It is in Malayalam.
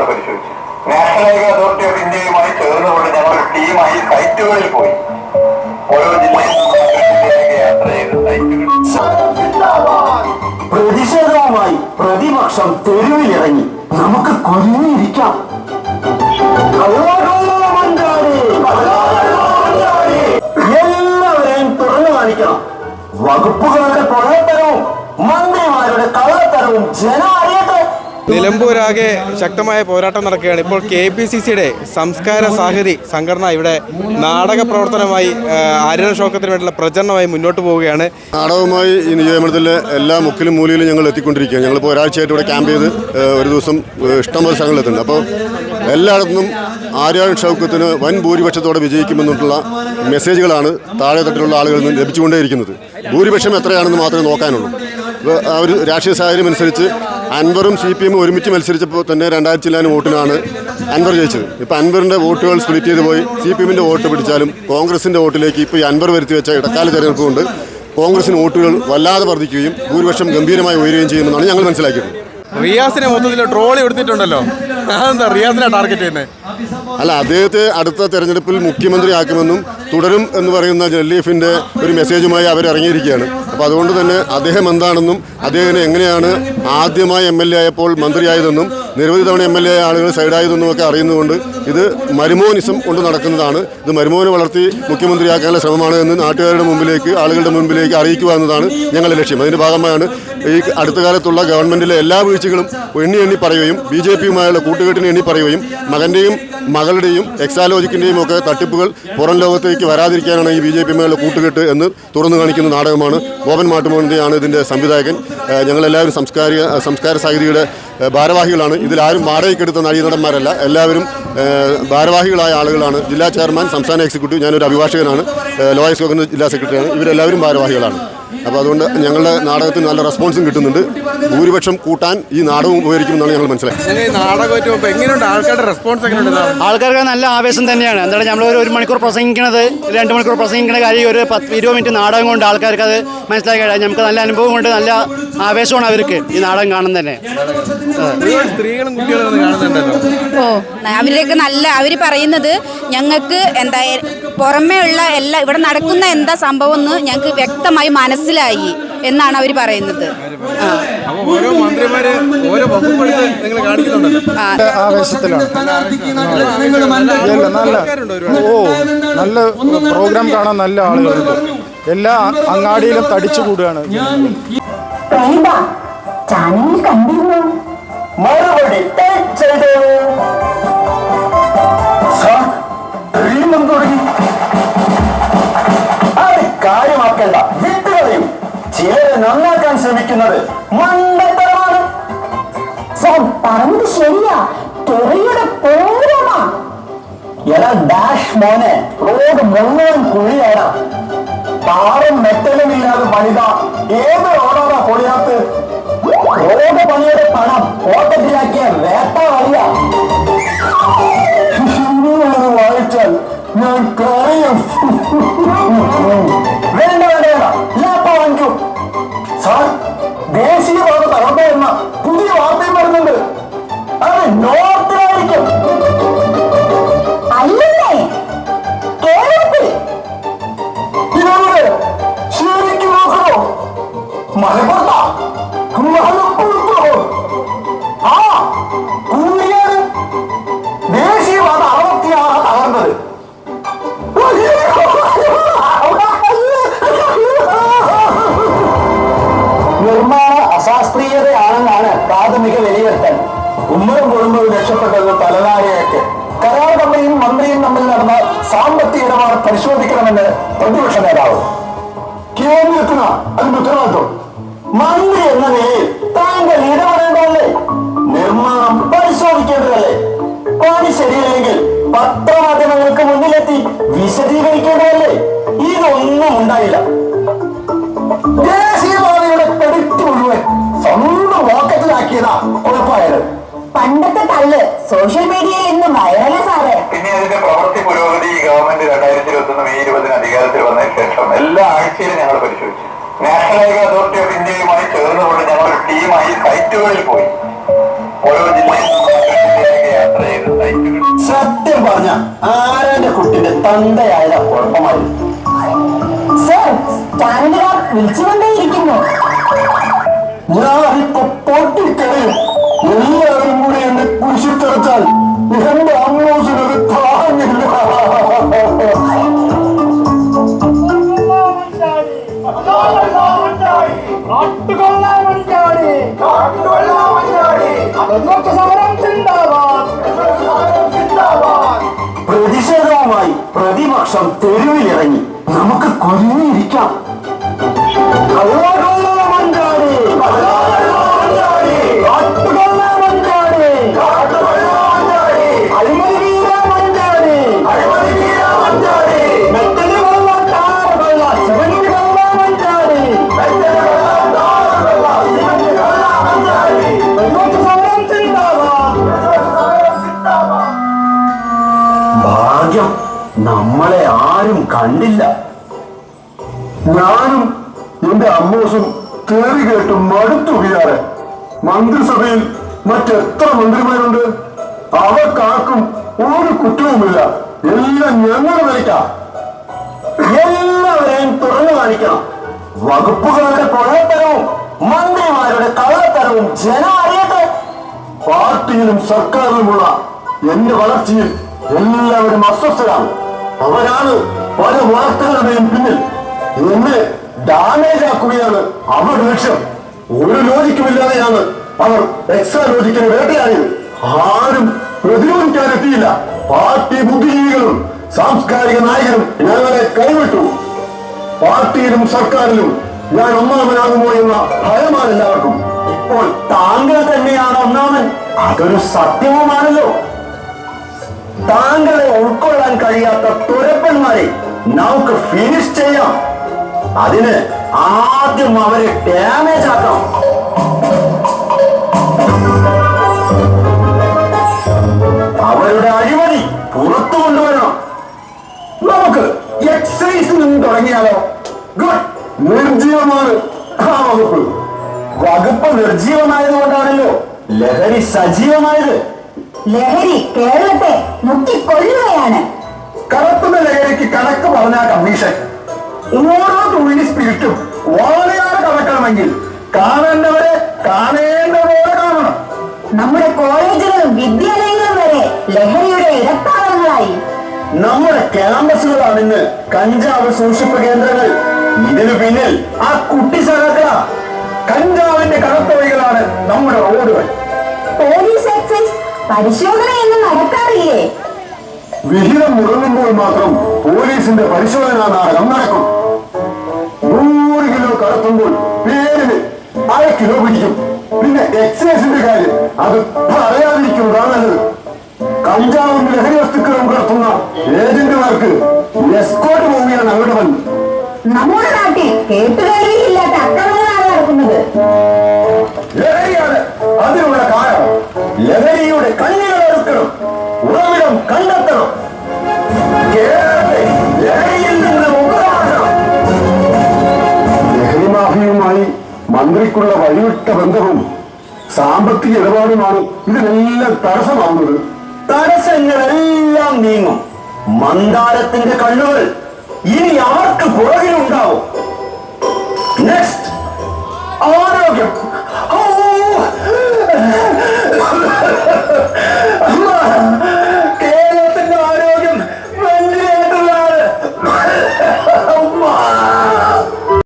ഞങ്ങൾ പരിശോധിച്ചു. നാഷണൽ ഹൈവേ അതോറിറ്റി ഓഫ് ഇന്ത്യയുമായി ചേർന്നുകൊണ്ട് ഞങ്ങൾ ടീമായി സൈറ്റുകളിൽ പോയി. ഓരോ സൈറ്റുകൾ പ്രതിഷേധവുമായി പ്രതിപക്ഷം തെരുവിലിറങ്ങി. നമുക്ക് കുരുങ്ങിയിരിക്കാം. എല്ലാവരെയും തുറന്നു കാണിക്കണം. വകുപ്പുകളുടെ കൊള്ളത്തരവും മന്ത്രിമാരുടെ കള്ളത്തരവും ജനാ നിലമ്പൂരാകെ ശക്തമായ പോരാട്ടം നടക്കുകയാണ്. ഇപ്പോൾ കെ പി സി സിയുടെ സംസ്കാര സാഹിതി സംഘടന ഇവിടെ നാടക പ്രവർത്തനമായി ആര്യന ഷോക്കത്തിന് വേണ്ടിയുള്ള പ്രചരണമായി മുന്നോട്ട് പോവുകയാണ്. നാടകവുമായി ഈ നിയോജകമണ്ഡലത്തിലെ എല്ലാ മുക്കിലും മൂലയിലും ഞങ്ങൾ എത്തിക്കൊണ്ടിരിക്കുകയാണ്. ഞങ്ങളിപ്പോൾ ഒരാഴ്ചയായിട്ട് ഇവിടെ ക്യാമ്പ് ചെയ്ത് ഒരു ദിവസം ഇഷ്ടംപോലെ സ്ഥലങ്ങളെത്തുന്നുണ്ട് അപ്പോൾ എല്ലായിടത്തും ആര്യാൻ ഷൗക്കത്തിന് വൻ ഭൂരിപക്ഷത്തോടെ വിജയിക്കുമെന്നുള്ള മെസ്സേജുകളാണ് താഴെ തട്ടിലുള്ള ആളുകളിൽ നിന്ന് ലഭിച്ചുകൊണ്ടേയിരിക്കുന്നത്. ഭൂരിപക്ഷം എത്രയാണെന്ന് മാത്രമേ നോക്കാനുള്ളൂ. ആ ഒരു രാഷ്ട്രീയ സാഹചര്യം അനുസരിച്ച് അൻവറും സി പി എമ്മും ഒരുമിച്ച് മത്സരിച്ചപ്പോൾ തന്നെ രണ്ടായിരത്തി ചില്ലാനും വോട്ടിനാണ് അൻവർ ജയിച്ചത്. ഇപ്പോൾ അൻവറിന്റെ വോട്ടുകൾ സ്പ്ലിറ്റ് ചെയ്ത് പോയി. സി പി എമ്മിന്റെ വോട്ട് പിടിച്ചാലും കോൺഗ്രസിന്റെ വോട്ടിലേക്ക് ഇപ്പോൾ ഈ അൻവർ വരുത്തി വെച്ച ഇടക്കാല തെരഞ്ഞെടുപ്പ് കൊണ്ട് കോൺഗ്രസിന് വോട്ടുകൾ വല്ലാതെ വർദ്ധിക്കുകയും ഭൂരിപക്ഷം ഗംഭീരമായി ഉയരുകയും ചെയ്യുമെന്നാണ് ഞങ്ങൾ മനസ്സിലാക്കിയത് റിയാസിനെ മൊത്തത്തിൽ ട്രോളി എടുത്തിട്ടുണ്ടല്ലോ. അതെന്താ റിയാസിനെ ടാർഗറ്റ് ചെയ്യുന്നത് അല്ല അദ്ദേഹത്തെ അടുത്ത തെരഞ്ഞെടുപ്പിൽ മുഖ്യമന്ത്രിയാക്കുമെന്നും തുടരും എന്ന് പറയുന്ന എഫിന്റെ ഒരു മെസ്സേജുമായി അവർ ഇറങ്ങിയിരിക്കുകയാണ്. അപ്പോൾ അതുകൊണ്ട് തന്നെ അദ്ദേഹം എന്താണെന്നും അദ്ദേഹത്തിന് എങ്ങനെയാണ് ആദ്യമായി എം എൽ എ ആയപ്പോൾ മന്ത്രിയായതെന്നും നിരവധി തവണ എം എൽ എ ആളുകൾ സൈഡായതെന്നും ഒക്കെ അറിയുന്നതുകൊണ്ട് ഇത് മരുമോനിസം കൊണ്ട് നടക്കുന്നതാണ്. ഇത് മരുമോനെ വളർത്തി മുഖ്യമന്ത്രിയാക്കാനുള്ള ശ്രമമാണ് എന്ന് നാട്ടുകാരുടെ മുമ്പിലേക്ക് ആളുകളുടെ മുമ്പിലേക്ക് അറിയിക്കുക എന്നതാണ് ഞങ്ങളുടെ ലക്ഷ്യം. അതിന്റെ ഭാഗമായാണ് ഈ അടുത്ത കാലത്തുള്ള ഗവൺമെന്റിലെ എല്ലാ വീഴ്ചകളും എണ്ണി എണ്ണി പറയുകയും ബി ജെ പിയുമായുള്ള കൂട്ടുകെട്ടിനെ എണ്ണി പറയുകയും മകന്റെയും മകളുടെയും എക്സാലോജിക്കിന്റെയും ഒക്കെ തട്ടിപ്പുകൾ പുറം ലോകത്തേക്ക് വരാതിരിക്കാനാണ് ഈ ബി ജെ പിയുമായുള്ള കൂട്ടുകെട്ട് എന്ന് തുറന്നു കാണിക്കുന്ന നാടകമാണ്. ബോബൻ മാട്ടുമോന്തിയാണ് ഇതിന്റെ സംവിധായകൻ. ഞങ്ങളെല്ലാവരും സംസ്കാരിക സംസ്കാര സാഹിതിയുടെ ഭാരവാഹികളാണ്. ഇതിലാരും വാടകയ്ക്കെടുത്ത നടീനടന്മാരല്ല എല്ലാവരും ഭാരവാഹികളായ ആളുകളാണ്. ജില്ലാ ചെയർമാൻ സംസ്ഥാന എക്സിക്യൂട്ടീവ് ഞാനൊരു അഭിഭാഷകനാണ്. ലോയസ് ഗവർണർ ജില്ലാ സെക്രട്ടറിയാണ്. ഇവരെല്ലാവരും ഭാരവാഹികളാണ്. അപ്പോൾ അതുകൊണ്ട് ഞങ്ങളുടെ നാടകത്തിന് നല്ല റെസ്പോൺസും കിട്ടുന്നുണ്ട്. ഭൂരിപക്ഷം കൂട്ടാൻ ഈ നാടകം ഉപകരിക്കുമെന്നാണ് ഞങ്ങൾ ആൾക്കാരുടെ റെസ്പോൺസ് ആൾക്കാർക്ക് നല്ല ആവേശം തന്നെയാണ്. എന്താണ് നമ്മൾ ഒരു ഒരു മണിക്കൂർ പ്രസംഗിക്കണത് രണ്ട് മണിക്കൂർ പ്രസംഗിക്കുന്ന കാര്യം ഒരു പത്ത് ഇരുപത് മിനിറ്റ് നാടകം കൊണ്ട് ആൾക്കാർക്ക് അത് മനസ്സിലാക്കി കഴിഞ്ഞാൽ നമുക്ക് നല്ല അനുഭവം കൊണ്ട് നല്ല ആവേശമാണ് അവർക്ക് ഈ നാടകം കാണുന്നത് തന്നെ. സ്ത്രീകളും കുട്ടികളും ഓ അവരൊക്കെ നല്ല അവർ പറയുന്നത് ഞങ്ങൾക്ക് എന്താ പുറമേ ഉള്ള എല്ലാ ഇവിടെ നടക്കുന്ന എന്താ സംഭവം എന്ന് ഞങ്ങൾക്ക് വ്യക്തമായി മനസ്സിലായി എന്നാണ് അവർ പറയുന്നത്. ഓരോ മന്ത്രിമാര് ഓരോ വകുപ്പെടുത്ത് നിങ്ങൾ കാണിക്കുന്നുണ്ടല്ലോ. ആവേശത്തിലാണ്. നല്ല ഓ നല്ല പ്രോഗ്രാം കാണാൻ നല്ല ആളുകളുണ്ട് എല്ലാ അങ്ങാടിയിലും തടിച്ചു കൂടുകയാണ്. മറുപടി ചെയ്തോളൂ തുടങ്ങി ശ്രമിക്കുന്നത് മണ്ടത്തരമാണ്. സാർ പറഞ്ഞത് ശരിയാ. തെറിയുടെ പൂരമാ എടാ ഡാഷ് മോനെ റോഡ് മുഴുവൻ കുഴിയാണ് താറും മെറ്റലും ഇല്ലാതെ പണിത. ഏത് റോഡാണ് പൊളിയാത്ത്? റോഡ് പണിയുടെ പണം ഓട്ടത്തിലാക്കിയ വേട്ട വഴിയ വായിച്ചാൽ ഞാൻ കരയും. കുന്നിയാണ് ദേശീയപാത അറുപത്തിയാറ് തകർന്നത്. നിർമ്മാണ അശാസ്ത്രീയതയാണെന്നാണ് പ്രാഥമിക വിലയിരുത്തൽ. ഉമ്മറും കുടുംബവും രക്ഷപ്പെട്ടത് തലനാരിഴയ്ക്ക് കരാർ കമ്പനിയും മന്ത്രിയും തമ്മിൽ നടന്ന സാമ്പത്തിക ഇടപാട് പരിശോധിക്കണമെന്ന് പ്രതിപക്ഷ നേതാവ്. കേന്ദ്രത്തിന് അതിന് ഉത്തരവാദിത്വം. മന്ത്രി എന്ന നിലയിൽ താങ്കൾ ഇടപെടേണ്ടതല്ലേ നിർമ്മാണം പരിശോധിക്കേണ്ടതല്ലേ? പണി ശരിയല്ലെങ്കിൽ പത്രമാധ്യമങ്ങൾക്ക് മുന്നിലെത്തി വിശദീകരിക്കേണ്ടതല്ലേ? ഇതൊന്നും ഉണ്ടായില്ല. ദേശീയപാതയുടെ ക്രെഡിറ്റ് മുഴുവൻ സ്വന്തം പോക്കറ്റിലാക്കിയതാ ഉറപ്പായത്. പണ്ടത്തെ തള്ള് സോഷ്യൽ മീഡിയയിൽ ഇന്ന് വൈറല സാറേ. പിന്നെ അതിന്റെ പ്രവൃത്തി പുരോഗതി ഗവൺമെന്റ് രണ്ടായിരത്തി ഇരുപത്തി ഒന്ന് മെയ് ഇരുപതിന് അധികാരത്തിൽ വന്നതിന് ശേഷം എല്ലാ ആഴ്ചയിലും ഞങ്ങൾ പരിശോധിച്ചു. നാഷണൽ ഹൈവേ അതോറിറ്റി ഓഫ് ഇന്ത്യയുമായി ചേർന്നുകൊണ്ട് ഞങ്ങൾ ടീമായി സൈറ്റുകളിൽ പോയി. ഓരോ സത്യം പറഞ്ഞ ആരാന്റെ കുട്ടിന്റെ തന്തയായ കുഴപ്പമായി വിളിച്ചുകൊണ്ടേയിരിക്കുന്നു. ഞാനിപ്പോ പൊട്ടിക്കളയും എല്ലാവരും കൂടി എന്നെ കുരിശിട്ടടച്ചാൽ പ്രതിഷേധവുമായി പ്രതിപക്ഷം തെരുവിലിറങ്ങി. നമുക്ക് കുരുങ്ങിയിരിക്കാം. ആരും കണ്ടില്ല. ഞാനും എന്റെ അമ്മോസും തേറി കേട്ട് മടുത്തുകയാറെ മന്ത്രിസഭയിൽ മറ്റെത്ര മന്ത്രിമാരുണ്ട്? അവർക്കാർക്കും ഒരു കുറ്റവുമില്ല. എല്ലാം ഞങ്ങൾ നിലയ്ക്കാം എല്ലാവരെയും തുറന്നു കാണിക്കണം. വകുപ്പുകളുടെ കൊള്ളത്തരവും മന്ത്രിമാരുടെ കള്ളത്തരവും ജനം അറിയട്ടെ. പാർട്ടിയിലും സർക്കാരിലുമുള്ള എന്റെ വളർച്ചയിൽ എല്ലാവരും അസ്വസ്ഥരാണ് അവരാണ് പല വാർത്തകളുടെയും പിന്നിൽ. എന്നെ ഡാമേജ് ആക്കുകയാണ് അവരുടെ ലക്ഷ്യം. ഒരു ലോജിക്കുമില്ലാതെയാണ് അവർ എക്സ്ട്രാ ലോജിക്കിന് വേട്ടയാടിയത്. ആരും പ്രതിരോധിക്കാൻ എത്തിയില്ല. പാർട്ടി ബുദ്ധിജീവികളും സാംസ്കാരിക നായകരും ഞങ്ങളെ കൈവിട്ടു. പാർട്ടിയിലും സർക്കാരിലും ഞാൻ ഒന്നാമനാകുമോ എന്ന ഭയമാണ് എല്ലാവർക്കും ഇപ്പോൾ താങ്കൾ തന്നെയാണ് ഒന്നാമൻ. അതൊരു സത്യവുമാണല്ലോ. താങ്കളെ ഉൾക്കൊള്ളാൻ കഴിയാത്ത തുരപ്പന്മാരെ നമുക്ക് ഫിനിഷ് ചെയ്യാം. അതിന് ആദ്യം അവരെ ഡാമേജ് ആക്കാം. അവരുടെ അഴിമതി പുറത്തു കൊണ്ടുവരണം. നമുക്ക് എക്സൈസിൽ നിന്ന് തുടങ്ങിയാലോ? ഗുഡ് നിർജീവമാണ് ആ വകുപ്പ്. വകുപ്പ് നിർജീവമായതുകൊണ്ടാണല്ലോ ലഹരി സജീവമായത്. ലഹരി കേരളത്തെ മുക്കിക്കൊല്ലുകയാണ്. കടത്തുന്ന ലഹരിക്ക് കണക്ക് പറഞ്ഞ കമ്മീഷൻ. ഓരോ തുള്ളി സ്പിരിറ്റും വാളയാറ് കണക്കണമെങ്കിൽ കാണേണ്ടവരെ കാണേണ്ട പോലെ കാണണം. നമ്മുടെ കോളേജുകളും വിദ്യാലയങ്ങളും വരെ ലഹരിയുടെ ഇടത്താളങ്ങളായി നമ്മുടെ ക്യാമ്പസുകളാണ് ഇന്ന് കഞ്ചാവ് സൂക്ഷിപ്പ് കേന്ദ്രങ്ങൾ. ഇതിനു പിന്നിൽ ആ കുട്ടി സഹകര കഞ്ചാവിന്റെ കടത്തവഴികളാണ് നമ്മുടെ റോഡുകൾ. പോലീസ് എക്സൈസ് പരിശോധനയൊന്നും നടക്കാറില്ലേ വിഹിതം മുടങ്ങുമ്പോൾ മാത്രം പോലീസിന്റെ പരിശോധനാ നാടകം നടക്കും. നൂറ് കിലോ കടത്തുമ്പോൾ പേരിന് അര കിലോ പിടിക്കും. പിന്നെ എക്സൈസിന്റെ കാര്യം അത് പറയാതിരിക്കുന്നതാണ് നല്ലത് കഞ്ചാവും ലഹരി വസ്തുക്കളും കടത്തുന്ന ഏജന്റുമാർക്ക് എസ്കോട്ട് പോവുകയാണ് അവരുടെ പണി നമ്മുടെ നാട്ടിൽ കേട്ടുകേൾവിയില്ലാത്ത അക്രമങ്ങളാണ് നടക്കുന്നത്. ലഹരിയാണ് അതിനുള്ള കാരണം. ലഹരിയുടെ എടുക്കണം ഉറവിടം കണ്ടെത്തണം. ലഹരി മാഫിയുമായി മന്ത്രിക്കുള്ള വഴിവിട്ട ബന്ധവും സാമ്പത്തിക ഇടപാടുമാണ് ഇതിനെല്ലാം തടസ്സമാകുന്നത്. തടസ്സങ്ങളെല്ലാം നീങ്ങും. മന്ദാരത്തിന്റെ കണ്ണുകൾ ഇനി ആർക്ക് പുറകിലുണ്ടാവും? നെക്സ്റ്റ് ഓ